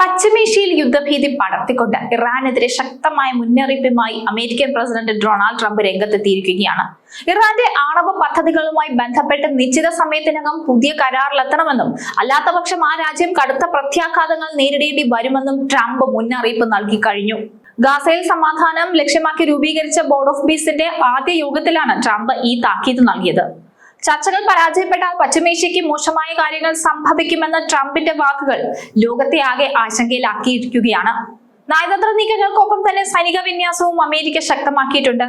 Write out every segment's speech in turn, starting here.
പശ്ചിമേഷ്യയിൽ യുദ്ധഭീതി പടർത്തിക്കൊണ്ട് ഇറാനെതിരെ ശക്തമായ മുന്നറിയിപ്പുമായി അമേരിക്കൻ പ്രസിഡന്റ് ഡൊണാൾഡ് ട്രംപ് രംഗത്തെത്തിയിരിക്കുകയാണ്. ഇറാന്റെ ആണവ പദ്ധതികളുമായി ബന്ധപ്പെട്ട് നിശ്ചിത സമയത്തിനകം പുതിയ കരാറിലെത്തണമെന്നും അല്ലാത്തപക്ഷം ആ രാജ്യം കടുത്ത പ്രത്യാഘാതങ്ങൾ നേരിടേണ്ടി വരുമെന്നും ട്രംപ് മുന്നറിയിപ്പ് നൽകി കഴിഞ്ഞു. ഗാസയിൽ സമാധാനം ലക്ഷ്യമാക്കി രൂപീകരിച്ച ബോർഡ് ഓഫ് പീസിന്റെ ആദ്യ യോഗത്തിലാണ് ട്രംപ് ഈ താക്കീത് നൽകിയത്. ചർച്ചകൾ പരാജയപ്പെട്ടാൽ പശ്ചിമേഷ്യയ്ക്ക് മോശമായ കാര്യങ്ങൾ സംഭവിക്കുമെന്ന ട്രംപിന്റെ വാക്കുകൾ ലോകത്തെ ആകെ ആശങ്കയിലാക്കിയിരിക്കുകയാണ്. നയതന്ത്ര നീക്കങ്ങൾക്കൊപ്പം തന്നെ സൈനിക വിന്യാസവും അമേരിക്ക ശക്തമാക്കിയിട്ടുണ്ട്.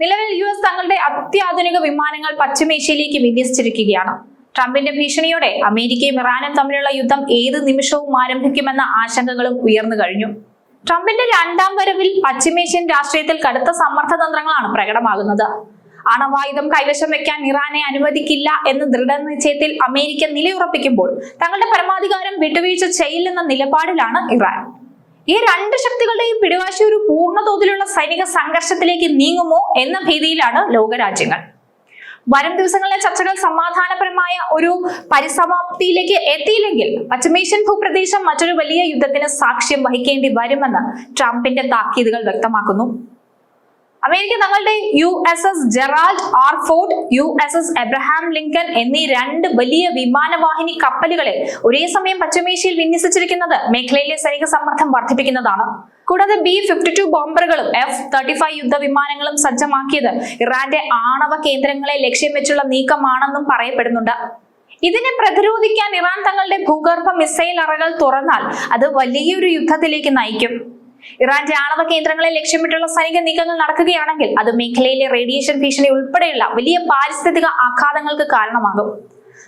നിലവിൽ യു എസ് തങ്ങളുടെ അത്യാധുനിക വിമാനങ്ങൾ പശ്ചിമേഷ്യയിലേക്ക് വിന്യസിച്ചിരിക്കുകയാണ്. ട്രംപിന്റെ ഭീഷണിയോടെ അമേരിക്കയും ഇറാനും തമ്മിലുള്ള യുദ്ധം ഏത് നിമിഷവും ആരംഭിക്കുമെന്ന ആശങ്കകളും ഉയർന്നു കഴിഞ്ഞു. ട്രംപിന്റെ രണ്ടാം വരവിൽ പശ്ചിമേഷ്യൻ രാഷ്ട്രീയത്തിൽ കടുത്ത സമ്മർദ്ദതന്ത്രങ്ങളാണ് പ്രകടമാകുന്നത്. അണവായുധം കൈവശം വെക്കാൻ ഇറാനെ അനുവദിക്കില്ല എന്ന ദൃഢനിശ്ചയത്തിൽ അമേരിക്ക നിലയുറപ്പിക്കുമ്പോൾ തങ്ങളുടെ പരമാധികാരം വിട്ടുവീഴ്ച ചെയ്യില്ലെന്ന നിലപാടിലാണ് ഇറാൻ. ഈ രണ്ട് ശക്തികളുടെയും പിടിവാശി ഒരു പൂർണതോതിലുള്ള സൈനിക സംഘർഷത്തിലേക്ക് നീങ്ങുമോ എന്ന ഭീതിയിലാണ് ലോകരാജ്യങ്ങൾ. വരും ദിവസങ്ങളിലെ ചർച്ചകൾ സമാധാനപരമായ ഒരു പരിസമാപ്തിയിലേക്ക് എത്തിയില്ലെങ്കിൽ പശ്ചിമേഷ്യൻ ഭൂപ്രദേശം മറ്റൊരു വലിയ യുദ്ധത്തിന് സാക്ഷ്യം വഹിക്കേണ്ടി വരുമെന്ന് ട്രംപിന്റെ താക്കീതുകൾ വ്യക്തമാക്കുന്നു. അമേരിക്ക തങ്ങളുടെ U S S Gerald R Ford U S S Abraham Lincoln എന്നീ രണ്ട് വലിയ വിമാനവാഹിനി കപ്പലുകളെ ഒരേ സമയം പശ്ചിമേഷ്യയിൽ വിന്യസിച്ചിരിക്കുന്നത് മേഖലയിലെ സൈനിക സമ്മർദ്ദം വർദ്ധിപ്പിക്കുന്നതാണ്. കൂടാതെ ബി ഫിഫ്റ്റി ടു ബോംബറുകളും എഫ് തേർട്ടി ഫൈവ് യുദ്ധ വിമാനങ്ങളും സജ്ജമാക്കിയത് ഇറാന്റെ ആണവ കേന്ദ്രങ്ങളെ ലക്ഷ്യം വെച്ചുള്ള നീക്കമാണെന്നും പറയപ്പെടുന്നുണ്ട്. ഇതിനെ പ്രതിരോധിക്കാൻ ഇറാൻ തങ്ങളുടെ ഭൂഗർഭ മിസൈൽ അറകൾ തുറന്നാൽ അത് വലിയൊരു യുദ്ധത്തിലേക്ക് നയിക്കും. ഇറാന്റെ ആണവ കേന്ദ്രങ്ങളെ ലക്ഷ്യമിട്ടുള്ള സൈനിക നീക്കങ്ങൾ നടക്കുകയാണെങ്കിൽ അത് മേഖലയിലെ റേഡിയേഷൻ ഭീഷണി ഉൾപ്പെടെയുള്ള വലിയ പാരിസ്ഥിതിക ആഘാതങ്ങൾക്ക് കാരണമാകും.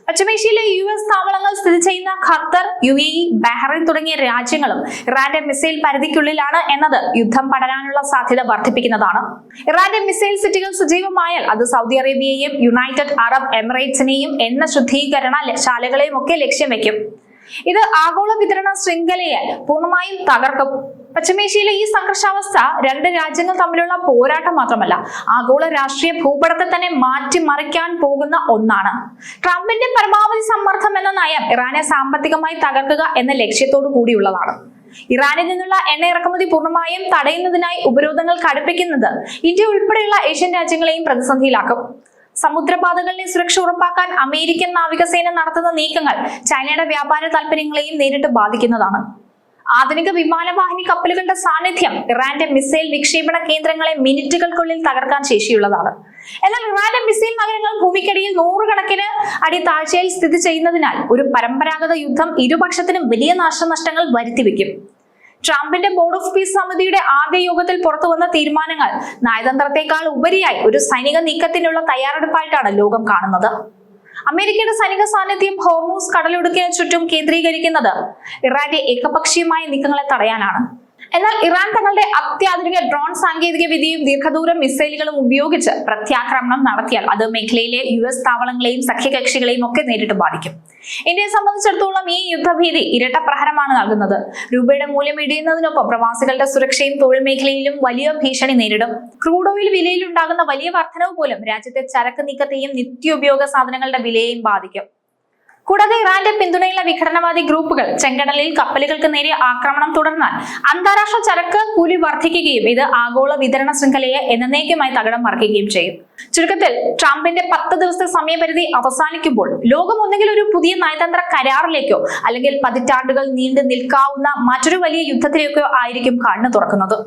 പശ്ചിമേഷ്യയിലെ യു എസ് താവളങ്ങൾ സ്ഥിതി ചെയ്യുന്ന ഖത്തർ യു എ ബഹ്റൈൻ തുടങ്ങിയ രാജ്യങ്ങളും ഇറാന്റെ മിസൈൽ പരിധിക്കുള്ളിലാണ് എന്നത് യുദ്ധം പടരാനുള്ള സാധ്യത വർദ്ധിപ്പിക്കുന്നതാണ്. ഇറാന്റെ മിസൈൽ സിറ്റികൾ സജീവമായാൽ അത് സൗദി അറേബ്യയെയും യുണൈറ്റഡ് അറബ് എമിറേറ്റ്സിനെയും എണ്ണ ശുദ്ധീകരണ ശാലകളെയും ഒക്കെ ലക്ഷ്യം വെക്കും. ഇത് ആഗോള വിതരണ ശൃംഖലയെ പൂർണമായും തകർക്കും. പശ്ചിമേഷ്യയിലെ ഈ സംഘർഷാവസ്ഥ രണ്ട് രാജ്യങ്ങൾ തമ്മിലുള്ള പോരാട്ടം മാത്രമല്ല ആഗോള രാഷ്ട്രീയ ഭൂപടത്തെ തന്നെ മാറ്റിമറിക്കാൻ പോകുന്ന ഒന്നാണ്. ട്രംപിന്റെ പരമാവധി സമ്മർദ്ദം എന്ന നയം ഇറാനെ സാമ്പത്തികമായി തകർക്കുക എന്ന ലക്ഷ്യത്തോടു കൂടിയുള്ളതാണ്. ഇറാനിൽ നിന്നുള്ള എണ്ണ ഇറക്കുമതി പൂർണമായും തടയുന്നതിനായി ഉപരോധങ്ങൾ കടുപ്പിക്കുന്നത് ഇന്ത്യ ഉൾപ്പെടെയുള്ള ഏഷ്യൻ രാജ്യങ്ങളെയും പ്രതിസന്ധിയിലാക്കും. സമുദ്രപാതകളിലെ സുരക്ഷ ഉറപ്പാക്കാൻ അമേരിക്കൻ നാവികസേന നടത്തുന്ന നീക്കങ്ങൾ ചൈനയുടെ വ്യാപാര താല്പര്യങ്ങളെയും നേരിട്ട് ബാധിക്കുന്നതാണ്. ആധുനിക വിമാനവാഹിനി കപ്പലുകളുടെ സാന്നിധ്യം ഇറാന്റെ മിസൈൽ വിക്ഷേപണ കേന്ദ്രങ്ങളെ മിനിറ്റുകൾക്കുള്ളിൽ തകർക്കാൻ ശേഷിയുള്ളതാണ്. എന്നാൽ ഇറാന്റെ മിസൈൽ നഗരങ്ങൾ ഭൂമിക്കടിയിൽ നൂറുകണക്കിന് അടി താഴ്ചയിൽ സ്ഥിതി ചെയ്യുന്നതിനാൽ ഒരു പരമ്പരാഗത യുദ്ധം ഇരുപക്ഷത്തിനും വലിയ നാശനഷ്ടങ്ങൾ വരുത്തിവെക്കും. ട്രംപിന്റെ ബോർഡ് ഓഫ് പീസ് സമിതിയുടെ ആദ്യ യോഗത്തിൽ പുറത്തു വന്ന തീരുമാനങ്ങൾ നയതന്ത്രത്തെക്കാൾ ഉപരിയായി ഒരു സൈനിക നീക്കത്തിനുള്ള തയ്യാറെടുപ്പായിട്ടാണ് ലോകം കാണുന്നത്. അമേരിക്കയുടെ സൈനിക സാന്നിധ്യം ഹോർമൂസ് കടലൊടുക്കിന് ചുറ്റും കേന്ദ്രീകരിക്കുന്നത് ഇറാന്റെ ഏകപക്ഷീയമായ നീക്കങ്ങളെ തടയാനാണ്. എന്നാൽ ഇറാൻ തങ്ങളുടെ അത്യാധുനിക ഡ്രോൺ സാങ്കേതിക വിദ്യയും ദീർഘദൂര മിസൈലുകളും ഉപയോഗിച്ച് പ്രത്യാക്രമണം നടത്തിയാൽ അത് മേഖലയിലെ യു എസ് താവളങ്ങളെയും സഖ്യകക്ഷികളെയും ഒക്കെ നേരിട്ട് ബാധിക്കും. ഇന്ത്യയെ സംബന്ധിച്ചിടത്തോളം ഈ യുദ്ധഭീതി ഇരട്ട പ്രഹരമാണ് നൽകുന്നത്. രൂപയുടെ മൂല്യം ഇടിയുന്നതിനൊപ്പം പ്രവാസികളുടെ സുരക്ഷയും തൊഴിൽ മേഖലയിലും വലിയ ഭീഷണി നേരിടും. ക്രൂഡ് ഓയിൽ വിലയിൽ ഉണ്ടാകുന്ന വലിയ വർധനവ് പോലും രാജ്യത്തെ ചരക്ക് നീക്കത്തെയും നിത്യോപയോഗ സാധനങ്ങളുടെ വിലയെയും ബാധിക്കും. കൂടാതെ ഇറാന്റെ പിന്തുണയുള്ള വിഘടനവാദി ഗ്രൂപ്പുകൾ ചെങ്കടലിൽ കപ്പലുകൾക്ക് നേരെ ആക്രമണം തുടർന്നാൽ അന്താരാഷ്ട്ര ചരക്ക് കൂലി വർദ്ധിക്കുകയും ഇത് ആഗോള വിതരണ ശൃംഖലയെ എന്നേക്കുമായി തകിടം മറിക്കുകയും ചെയ്യും. ചുരുക്കത്തിൽ ട്രംപിന്റെ പത്ത് ദിവസത്തെ സമയപരിധി അവസാനിക്കുമ്പോൾ ലോകം ഒന്നുകിൽ ഒരു പുതിയ നയതന്ത്ര കരാറിലേക്കോ അല്ലെങ്കിൽ പതിറ്റാണ്ടുകൾ നീണ്ടു നിൽക്കാവുന്ന മറ്റൊരു വലിയ യുദ്ധത്തിലേക്കോ ആയിരിക്കും കണ്ണു തുറക്കുന്നത്.